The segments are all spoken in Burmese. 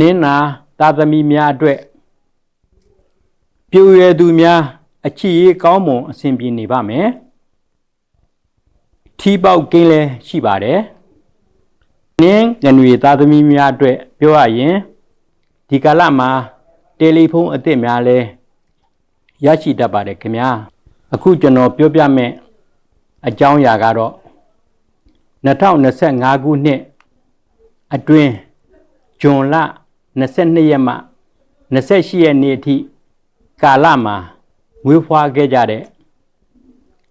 နင်္နာသာသမီများအတွက်ပြူရသူများအချစ်ရေးကောင်းမွန်အစဉ်ပြေနေပါမယ်ထီပေါက်ကင်းလဲရှိပါတယ်နင်းငနွေသားသမီးများအတွက်ပြောရရင်ဒီကာလမှာတယ်လီဖုန်းအသစ်များလဲရရှိတတ်ပါတယ်ခင်ဗျာအခုကျွန်တော်ပြောပြမယ့်အကြောင်းအရာကတော့2025ခုနှစ်အတွင်းဇွန်လ 22ရက်မှ28ရက်နေ့အထိကာလမှာမွေးဖွားခဲ့ကြတဲ့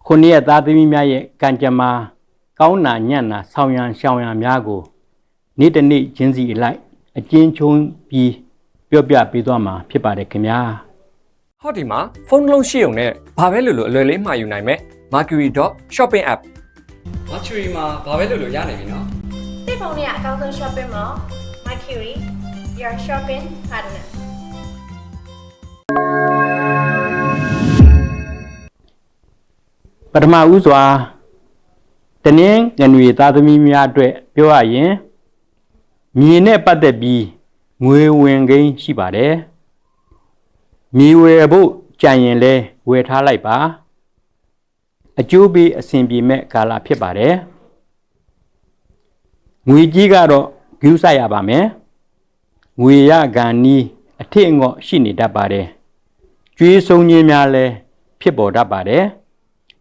ခုနှစ်ရက်သားသမီးများရဲ့ကံကြမ္မာကောင်းနာညံ့နာဆောင်းရံရှောင်းရံများကိုနေ့တစ်နေ့ချင်းစီအလိုက်အကျဉ်းချုံးပြီးပြောပြပေးသွားမှာဖြစ်ပါတယ်ခင်ဗျာဟောဒီမှာဖုန်းတစ်လုံးရှိုံနဲ့ဘာပဲလို့လို့အလွယ်လေးမှာယူနိုင်မယ် Mercury.shopping app Mercury မှာဘာပဲလို့လို့ရနိုင်ပြီနော်တိတ်ဖုန်းနဲ့အကောင်းဆုံး shopping mall Mercury your shopping partner ပထမဦးစွာတနင်္ဂနွေသားသမီးများအတွက်ပြောရရင်မြေနဲ့ပတ်သက်ပြီးငွေဝင်ကိန်းရှိပါတယ်မြေဝယ်ဖို့ကြံရင်လဲဝယ်ထားလိုက်ပါအကျိုးပေးအဆင်ပြေမဲ့ကာလဖြစ်ပါတယ်ငွေကြီးကတော့ဂရုစိုက်ရပါမယ် ငွေရကန်နီးအထစ်အငေါ့ရှိနေတတ်ပါတယ်ကျွေးဆုံးခြင်းများလဲဖြစ်ပေါ်တတ်ပါတယ်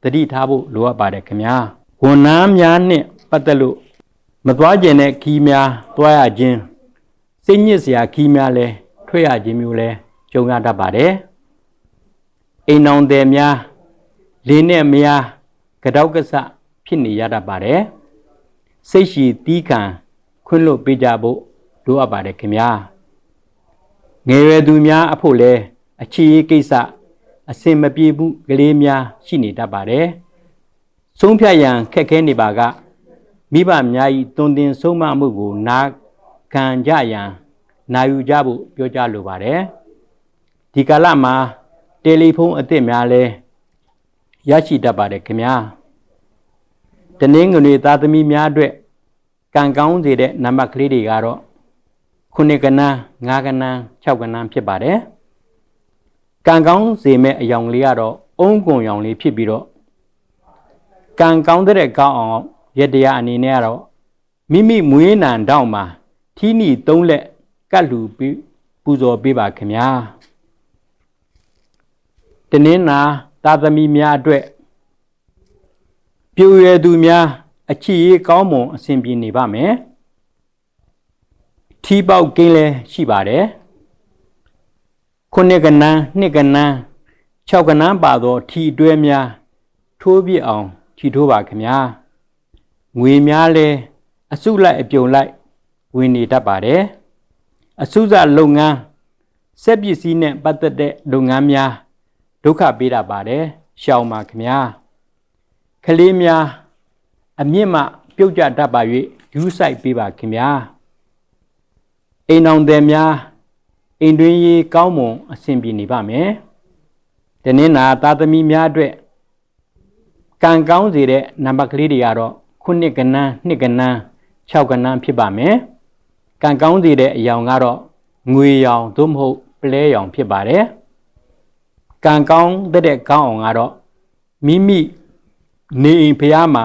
တတိထားဖို့လိုအပ်ပါတယ်ခင်ဗျာဝန်နာများနဲ့ပတ်သက်လို့မသွားကျင်တဲ့ခီးများသွားရခြင်းစိတ်ညစ်စရာခီးများလဲထွက်ရခြင်းမျိုးလဲကြုံရတတ်ပါတယ်အိမ်အောင်တယ်များလင်းနဲ့မယားကတောက်ကဆဖြစ်နေရတတ်ပါတယ်စိတ်ရှိတီးခံခွင့်လွတ်ပေးကြဖို့ လိုအပ်ပါတယ်ခင်ဗျာငယ်ရွယ်သူများအဖို့လဲအချီရေးကိစ္စအစင်မပြေဘူးကလေးများရှိနေတတ်ပါတယ်။ဆုံးဖြတ်ရန်ခက်ခဲနေပါကမိဘများ၏တွင်တင်ဆုံးမမှုကိုနာခံကြရန်နာယူကြဖို့ပြောကြားလိုပါတယ်။ဒီကာလမှာတယ်လီဖုန်းအသစ်များလဲရရှိတတ်ပါတယ်ခင်ဗျာ။တနင်္ဂနွေသားသမီးများအတွက်ကံကောင်းစေတဲ့နံပါတ်ကလေးတွေကတော့ ခုနှစ်ကဏ္ဍ၅ကဏ္ဍ၆ကဏ္ဍဖြစ်ပါတယ်။ကံကောင်းစေမဲ့အယောင်လေးကတော့အုံးကွန်ရောင်လေးဖြစ်ပြီးတော့ကံကောင်းတဲ့ကောင်းအောင်ရတရားအနေနဲ့ကတော့မိမိမွေးနံတောက်မှာထီးနီသုံးလက်ကတ်လူပြီးပူဇော်ပေးပါခင်ဗျာတနင်္လာသာသမီများအတွက်ပြူရသူများအချစ်ရေးကောင်းမွန်အစဉ်ပြေနေပါမယ် ထီးပေါက်ကင်းလဲရှိပါတယ်ခုနှစ်ကဏ္ဍနှစ်ကဏ္ဍ၆ကဏ္ဍပါသောထီတွဲများထိုးပြအောင်ထီထိုးပါခင်ဗျာငွေများလဲအစုလိုက်အပြုံလိုက်ဝင်နေတတ်ပါတယ်အစုစလုပ်ငန်းစက်ပစ္စည်းနဲ့ပတ်သက်တဲ့လုပ်ငန်းများဒုက္ခပေးတတ်ပါတယ်ရှောင်ပါခင်ဗျာကလေးများအမြင့်မှပြုတ်ကြတတ်ပါ၍ယူဆိုင်ပေးပါခင်ဗျာ အိမ်အောင်တယ်များအိမ်တွင်းရေးကောင်းမွန်အဆင်ပြေနေပါမယ်။ဒီနေ့နာသားသမီးများအတွက်ကံကောင်းစေတဲ့နံပါတ်ကလေးတွေကတော့ခုနှစ်ကဏ္ဍနှစ်ကဏ္ဍ6ကဏ္ဍဖြစ်ပါမယ်။ကံကောင်းစေတဲ့အယောင်ကတော့ငွေရောင်သို့မဟုတ်ပလဲရောင်ဖြစ်ပါတယ်။ကံကောင်းတဲ့ကောင်းအောင်ကတော့မိမိနေအိမ်ဖျားမှာ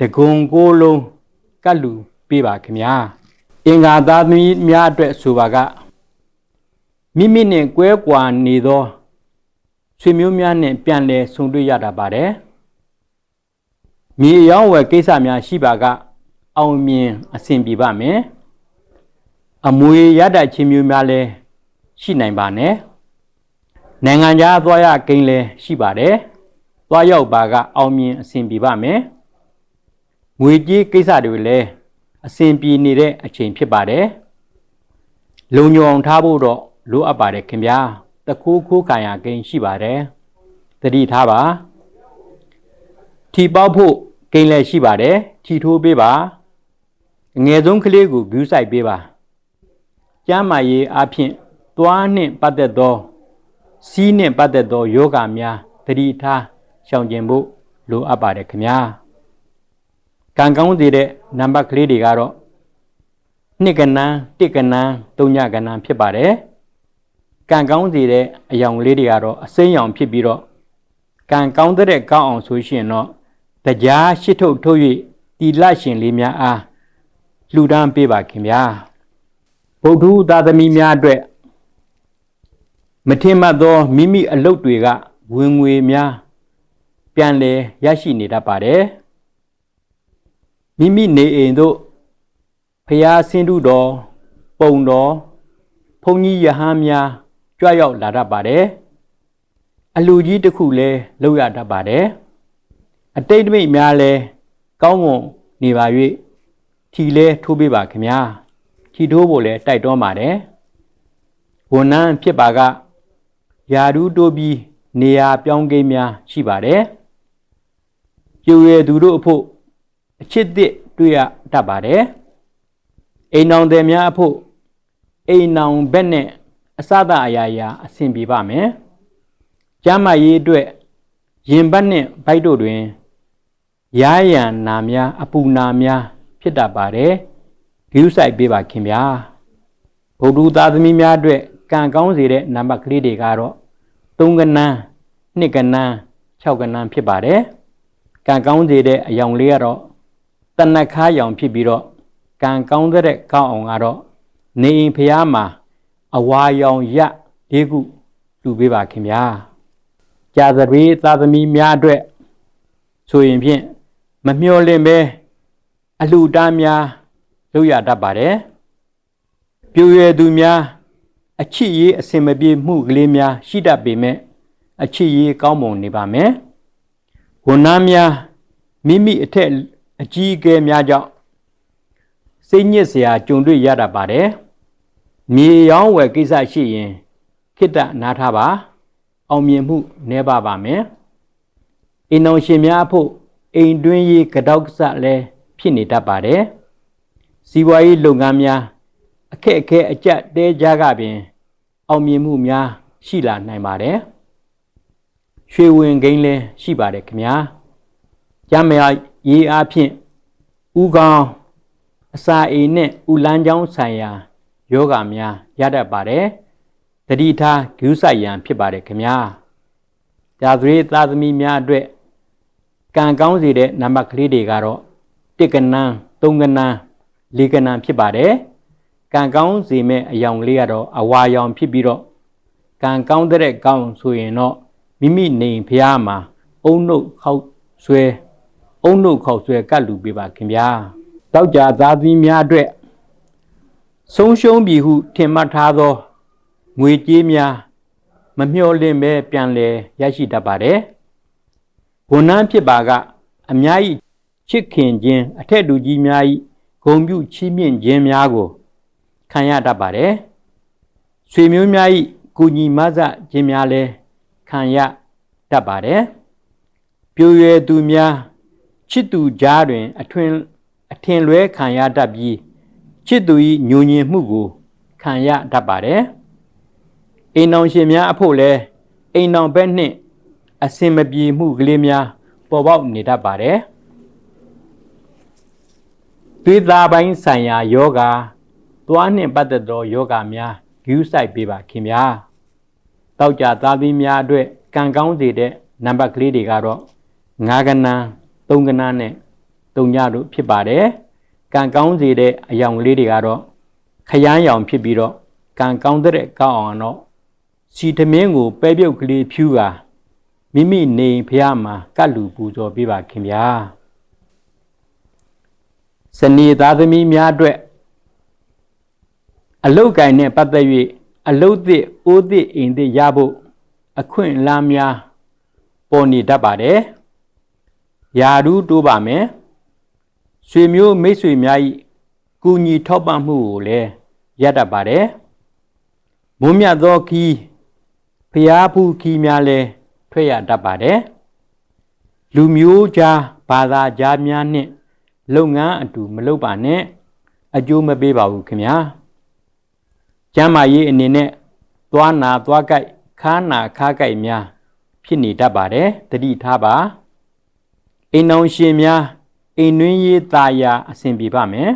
တကုံကိုယ်လုံးကတ်လူပေးပါခင်ဗျာ။ အင်္ဂါသားသမီးများအတွက်ဆိုပါကမိမိနှင့်ကွဲကွာနေသောဆွေမျိုးများနှင့်ပြန်လည်ဆုံတွေ့ရတာပါတယ်။မြေအယောင်းဝယ်ကိစ္စများရှိပါက အောင်မြင်အဆင်ပြေပါမယ်။အမွေရတတ်ခြင်းမျိုးများလည်းရှိနိုင်ပါနဲ့။နိုင်ငံခြားသွားရကိန်းလည်းရှိပါတယ်။သွားရောက်ပါက အောင်မြင်အဆင်ပြေပါမယ်။ငွေကြေးကိစ္စတွေလည်း အဆင်ပြေနေတဲ့အချိန်ဖြစ်ပါတယ်။လုံညုံအောင်ထားဖို့တော့လိုအပ်ပါတယ်ခင်ဗျာတကူးခိုးခံရကိန်းရှိပါတယ်တတိထားပါထီပေါက်ဖို့ကိန်းလည်းရှိပါတယ်ထီထိုးပေးပါအငယ်ဆုံးကလေးကိုဂူးဆိုင်ပေးပါကျမ်းမာရေးအဖြစ်သွားနှင့်ပတ်သက်သောစီးနှင့်ပတ်သက်သောယောဂများတတိထားရှောင်ကျင်ဖို့လိုအပ်ပါတယ်ခင်ဗျာ ကံကောင်းစေတဲ့နံပါတ်ကလေးတွေကတော့နှစ်ကနန်းတစ်ကနန်းသုံးညကနန်းဖြစ်ပါတယ်ကံကောင်းစေတဲ့အယောင်လေးတွေကတော့အစိမ်းရောင်ဖြစ်ပြီးတော့ကံကောင်းတဲ့ကောင်းအောင်ဆိုရှင်တော့တရားရှိထုတ်ထုတ်၍တီလရှင်လေးများအားလှူဒန်းပေးပါခင်ဗျာဗုဒ္ဓသာသမီများအတွက်မထင်မှတ်သောမိမိအလုပ်တွေကဝင်ငွေများပြန်လည်ရရှိနေတတ်ပါတယ် မိမိနေအိမ်တို့ဖျားဆင်းတုတော်ပုံတော်ဘုန်းကြီးယဟန်များကြွရောက်လာတတ်ပါတယ်အလူကြီးတစ်ခုလည်းလောက်ရတတ်ပါတယ်အတိတ်မိတ်များလည်းကောင်းမွန်နေပါ၍ထီလဲထိုးပေးပါခင်ဗျာထီထိုးဖို့လည်းတိုက်တွန်းပါတယ်ဝန်နန်းဖြစ်ပါကယာဒူးတိုးပြီးနေရာပြောင်းကိန်းများရှိပါတယ်ပြူရည်သူတို့အဖို့ အချစ်သစ်တွေ့ရတတ်ပါတယ်အိမ်အောင်တယ်များအဖို့အိမ်အောင်ဘက်နဲ့အစသအရာရာအဆင်ပြေပါမယ်ကျမ်းမာရေးအတွက်ရင်ဘတ်နဲ့ဘိုက်တို့တွင်ရားရန်နာများအပူနာများဖြစ်တတ်ပါတယ်ဂရုစိုက်ပေးပါခင်ဗျာဗုဒ္ဓသားသမီးများအတွက်ကံကောင်းစေတဲ့နံပါတ်ကလေးတွေကတော့3ကနန်း2ကနန်း6ကနန်းဖြစ်ပါတယ်ကံကောင်းစေတဲ့အယောင်လေးကတော့ တဏ္ဍခါရောင်ဖြစ်ပြီးတော့ကံကောင်းတဲ့ကောင်းအောင်ကတော့နေအိမ်ဖျားမှာအဝါရောင်ရလေးခုလူပေးပါခင်ဗျာကြာသပတေးသာသမီများအတွက်ဆိုရင်ဖြင့်မမျော်လင့်ပဲအလှူတားများလုပ်ရတတ်ပါတယ်ပြူရဲသူများအချစ်ရေးအစင်မပြေမှုကလေးများရှိတတ်ပေမဲ့အချစ်ရေးကောင်းမွန်နေပါမယ်ဝန်နာများမိမိအထက် အကြီးအကဲများကြောင့်စိတ်ညစ်စရာကြုံတွေ့ရတတ်ပါတယ်မြေရောင်းဝယ်ကိစ္စရှိရင်ခိတ္တနားထားပါအောင်မြင်မှုနှဲပါပါမယ်အိမ်အောင်ရှင်များအဖို့အိမ်တွင်းရေးကတောက်ကစလည်းဖြစ်နေတတ်ပါတယ်စီးပွားရေးလုပ်ငန်းများအခက်အခဲအကျက်တဲကြကပင် အောင်မြင်မှုများရှိလာနိုင်ပါတယ်ရွှေဝင်ကိန်းလည်းရှိပါတယ်ခင်ဗျာကျမ်းမာ ရေးအားဖြင့်ဥကောင်းအစာအိမ်နဲ့ဥလန်းချောင်းဆိုင်ရာယောဂများရတတ်ပါတယ်တတိထားဂုစိုက်ရန်ဖြစ်ပါတယ်ခင်ဗျာဒါသွေးသားသမီးများအတွက်ကံကောင်းစေတဲ့နံပါတ်ကလေးတွေကတော့တစ်ကနန်းသုံးကနန်းလေးကနန်းဖြစ်ပါတယ်ကံကောင်းစေမဲ့အယောင်လေးကတော့အဝါရောင်ဖြစ်ပြီးတော့ကံကောင်းတဲ့ကောင်းဆိုရင်တော့မိမိနေဖျားမှာအုံနှုတ်ခောက်ဆွဲ အုံနှုတ်ခောက်ဆွဲကတ်လူပေးပါခင်ဗျာတောက်ကြသားသမီးများအတွက်ဆုံးရှုံးပြီဟုထင်မှတ်ထားသောငွေကြေးများမမျှော်လင့်ပဲပြန်လည်ရရှိတတ်ပါတယ်ဝန်နှန်းဖြစ်ပါကအများကြီးချစ်ခင်ခြင်းအထက်လူကြီးများ၏ဂုံပြုချီးမြှင့်ခြင်းများကိုခံရတတ်ပါတယ်ဆွေမျိုးများ၏ကုညီမဆခြင်းများလည်းခံရတတ်ပါတယ်ပြိုရွယ်သူများ ချစ်သူကြားတွင် အထွင်အထင်လွဲခံရတတ်ပြီးချစ်သူ၏ညဉ့်ညင်မှုကိုခံရတတ်ပါတယ်အိမ်အောင်ရှင်များအဖို့လည်းအိမ်အောင်ဘက်နှင့်အစင်မပြေမှုကလေးများပေါ်ပေါက်နေတတ်ပါတယ်သွေးသားပိုင်းဆိုင်ရာယောဂသွားနှင့်ပတ်သက်သောယောဂများဂရုစိုက်ပေးပါခင်ဗျာတောက်ကြသားသမီးများအတွက်ကံကောင်းစေတဲ့နံပါတ်ကလေးတွေကတော့9ကနန်း 3ကနန်းနဲ့3ညတို့ဖြစ်ပါတယ်ကံကောင်းစေတဲ့အယောင်လေးတွေကတော့ခရမ်းရောင်ဖြစ်ပြီးတော့ကံကောင်းတဲ့ကောင်းအောင်တော့စီသမင်းကိုပဲပြုတ်ကလေးဖြူတာမိမိနေဖះမှာကတ်လူပူဇော်ပေးပါခင်ဗျာစနေသားသမီးများအတွက်အလုတ်ကင်နဲ့ပတ်သက်၍အလုတ်သစ်အိုးသစ်အိမ်သစ်ရဖို့အခွင့်အလမ်းများပေါ်နေတတ်ပါတယ် ယာဒူးတိုးပါမယ်ဆွေမျိုးမိတ်ဆွေများ၏ကူညီထောက်ပံ့မှုကိုလည်းရတတ်ပါတယ်မုံမြတ်သောခီးဖျားဖူးခီးများလည်းထွက်ရတတ်ပါတယ်လူမျိုးကြားဘာသာကြားများနှင့်လုပ်ငန်းအတူမလုပ်ပါနဲ့အကျိုးမပေးပါဘူးခင်ဗျာကျမ်းမာရေးအနေနဲ့သွားနာသွားကြိုက်ခါနာခါကြိုက်များဖြစ်နေတတ်ပါတယ်တတိထားပါ အိမ်အောင်ရှင်များအိမ်တွင်းရေးตาယာအဆင်ပြေပါမယ်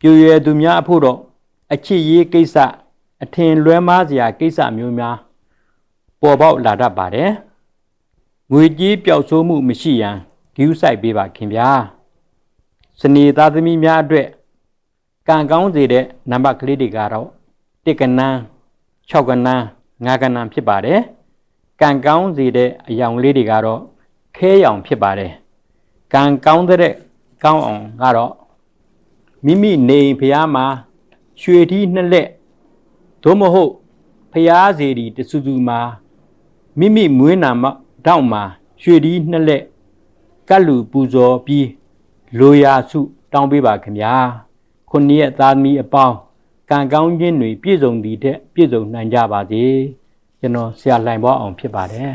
ပြွေရသူများအဖို့တော့အချစ်ရေးကိစ္စအထင်လွဲမားစရာကိစ္စမျိုးများပေါ်ပေါက်လာတတ်ပါတယ်ငွေကြေးပျောက်ဆုံးမှုမရှိရန်ဂရုစိုက်ပေးပါခင်ဗျာစနေသားသမီးများအတွက်ကံကောင်းစေတဲ့နံပါတ်ကလေးတွေကတော့တစ်ကနန်း6ကနန်း9ကနန်းဖြစ်ပါတယ်ကံကောင်းစေတဲ့အယောင်လေးတွေကတော့ခဲရောင်ဖြစ်ပါတယ် ကံကောင်းတဲ့ကောင်းအောင်ကတော့မိမိနေအိမ်ဖျားမှာရွှေထီးနှစ်လက်သို့မဟုတ်ဖျားစီဒီတဆူဆူမှာမိမိမွေးနာမတောက်မှာရွှေထီးနှစ်လက်ကတ်လူပူဇော်ပြီးလိုရာစုတောင်းပေးပါခင်ဗျာခုနှစ်ရက်သားသမီးအပေါင်းကံကောင်းခြင်းတွေပြည့်စုံသည်တဲ့ပြည့်စုံနိုင်ကြပါစေကျွန်တော်ဆရာလှိုင်ဘောအောင်ဖြစ်ပါတယ်